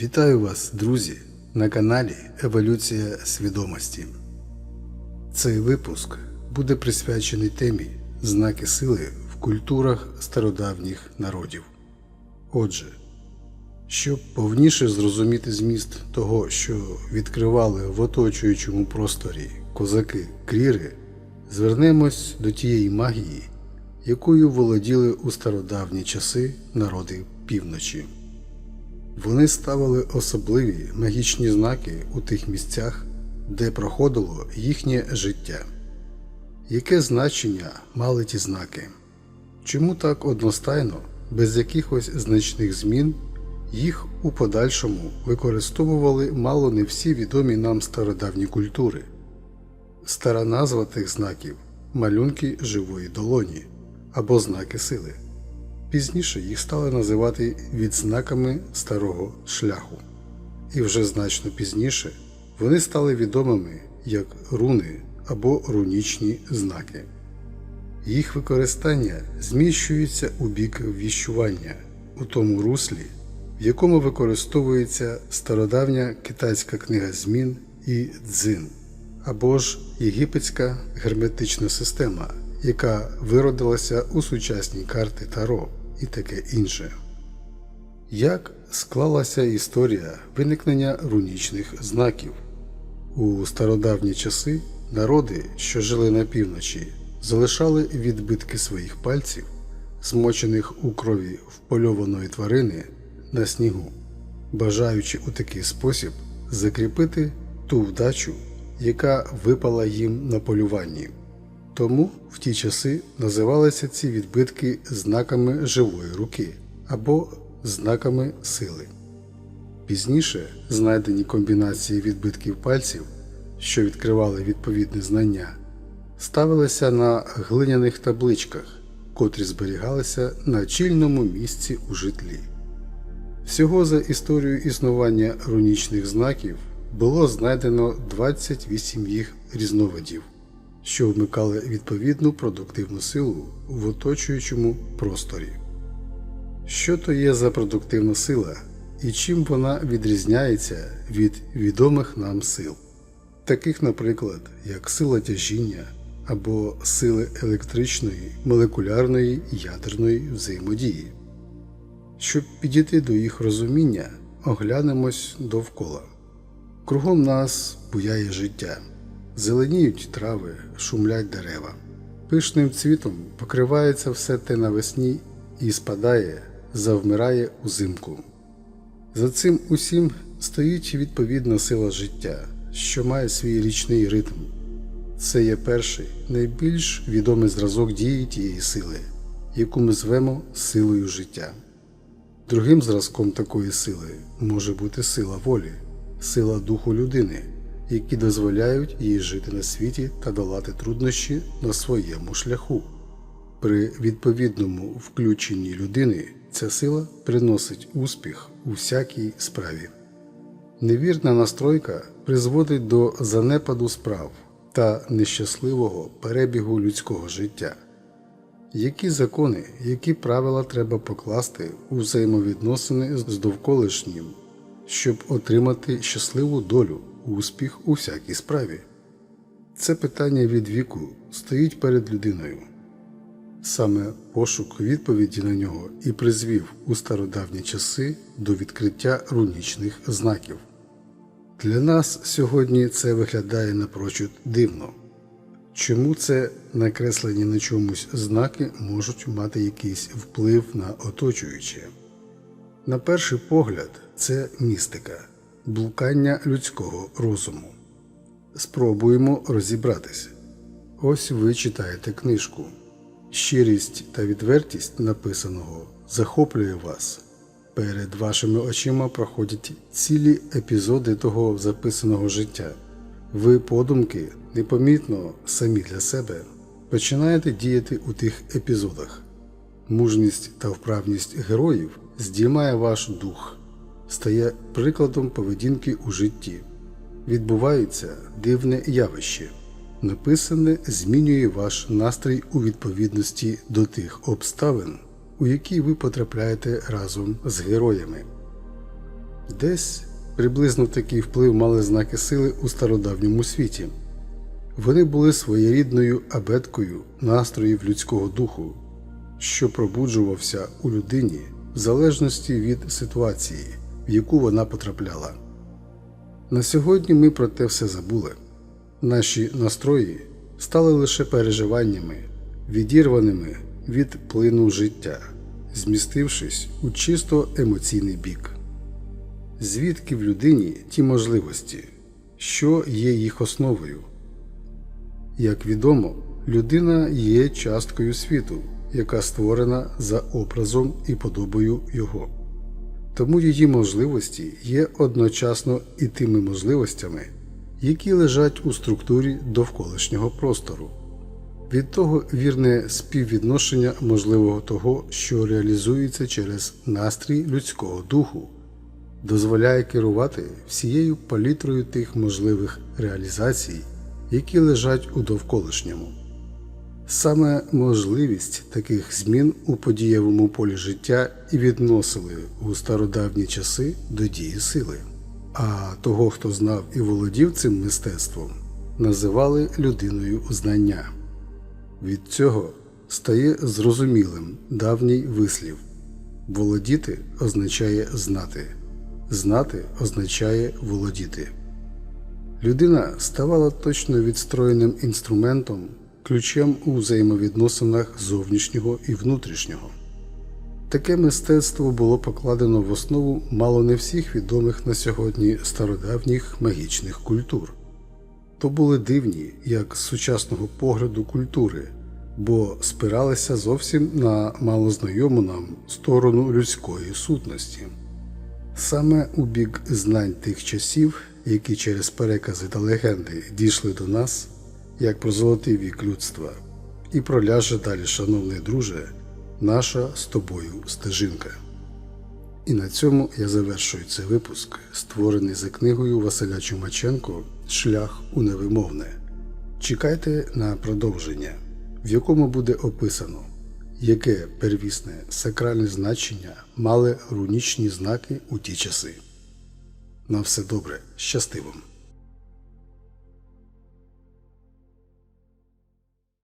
Вітаю вас, друзі, на каналі Еволюція свідомості. Цей випуск буде присвячений темі знаки сили в культурах стародавніх народів. Отже, щоб повніше зрозуміти зміст того, що відкривали в оточуючому просторі козаки кріри, звернемось до тієї магії, якою володіли у стародавні часи народи півночі. Вони ставили особливі магічні знаки у тих місцях, де проходило їхнє життя. Яке значення мали ті знаки? Чому так одностайно, без якихось значних змін, їх у подальшому використовували мало не всі відомі нам стародавні культури? Стара назва тих знаків малюнки живої долоні або знаки сили. Пізніше їх стали називати відзнаками старого шляху, і вже значно пізніше вони стали відомими як руни або рунічні знаки. Їх використання зміщується у бік віщування у тому руслі, в якому використовується стародавня китайська книга змін і дзин, або ж єгипетська герметична система, яка виродилася у сучасній карти Таро і таке інше. Як склалася історія виникнення рунічних знаків? У стародавні часи народи, що жили на півночі, залишали відбитки своїх пальців, змочених у крові впольованої тварини на снігу, бажаючи у такий спосіб закріпити ту вдачу, яка випала їм на полюванні. Тому в ті часи називалися ці відбитки знаками живої руки або знаками сили. Пізніше знайдені комбінації відбитків пальців, що відкривали відповідне знання, ставилися на глиняних табличках, котрі зберігалися на чільному місці у житлі. Всього за історію існування рунічних знаків було знайдено 28 їх різновидів що вмикали відповідну продуктивну силу в оточуючому просторі. Що то є за продуктивна сила і чим вона відрізняється від відомих нам сил, таких, наприклад, як сила тяжіння або сили електричної, молекулярної ядерної взаємодії. Щоб підійти до їх розуміння, оглянемось довкола. Кругом нас буяє життя. Зеленіють трави, шумлять дерева. Пишним цвітом покривається все те навесні і спадає, завмирає узимку. За цим усім стоїть відповідна сила життя, що має свій річний ритм. Це є перший, найбільш відомий зразок дії тієї сили, яку ми звемо силою життя. Другим зразком такої сили може бути сила волі, сила духу людини які дозволяють їй жити на світі та долати труднощі на своєму шляху. При відповідному включенні людини ця сила приносить успіх у всякій справі. Невірна настройка призводить до занепаду справ та нещасливого перебігу людського життя. Які закони, які правила треба покласти у взаємовідносини з довколишнім, щоб отримати щасливу долю? Успіх у всякій справі. Це питання від віку стоїть перед людиною. Саме пошук відповіді на нього і призвів у стародавні часи до відкриття рунічних знаків. Для нас сьогодні це виглядає напрочуд дивно. Чому це накреслені на чомусь знаки можуть мати якийсь вплив на оточуюче? На перший погляд, це містика блукання людського розуму. Спробуємо розібратися. Ось ви читаєте книжку. Щирість та відвертість написаного захоплює вас. Перед вашими очима проходять цілі епізоди того записаного життя. Ви подумки непомітно самі для себе починаєте діяти у тих епізодах. Мужність та вправність героїв здіймає ваш дух стає прикладом поведінки у житті. Відбувається дивне явище. Написане змінює ваш настрій у відповідності до тих обставин, у які ви потрапляєте разом з героями. Десь приблизно такий вплив мали знаки сили у стародавньому світі. Вони були своєрідною абеткою настроїв людського духу, що пробуджувався у людині в залежності від ситуації, в яку вона потрапляла. На сьогодні ми про те все забули. Наші настрої стали лише переживаннями, відірваними від плину життя, змістившись у чисто емоційний бік. Звідки в людині ті можливості, що є їх основою? Як відомо, людина є часткою світу, яка створена за образом і подобою його. Тому її можливості є одночасно і тими можливостями, які лежать у структурі довколишнього простору. Від того вірне співвідношення можливого того, що реалізується через настрій людського духу, дозволяє керувати всією палітрою тих можливих реалізацій, які лежать у довколишньому. Саме можливість таких змін у подієвому полі життя і відносили у стародавні часи до дії сили, а того, хто знав і володів цим мистецтвом, називали людиною знання. Від цього стає зрозумілим давній вислів володіти означає знати, знати означає володіти. Людина ставала точно відстроєним інструментом, ключем у взаємовідносинах зовнішнього і внутрішнього. Таке мистецтво було покладено в основу мало не всіх відомих на сьогодні стародавніх магічних культур. То були дивні, як з сучасного погляду культури, бо спиралися зовсім на малознайому нам сторону людської сутності. Саме у бік знань тих часів, які через перекази та легенди дійшли до нас, як про золотий вік людства, і проляже далі, шановний друже, наша з тобою стежинка. І на цьому я завершую цей випуск, створений за книгою Василя Чумаченко Шлях у невимовне. Чекайте на продовження, в якому буде описано, яке первісне сакральне значення мали рунічні знаки у ті часи. На все добре, щасти вам!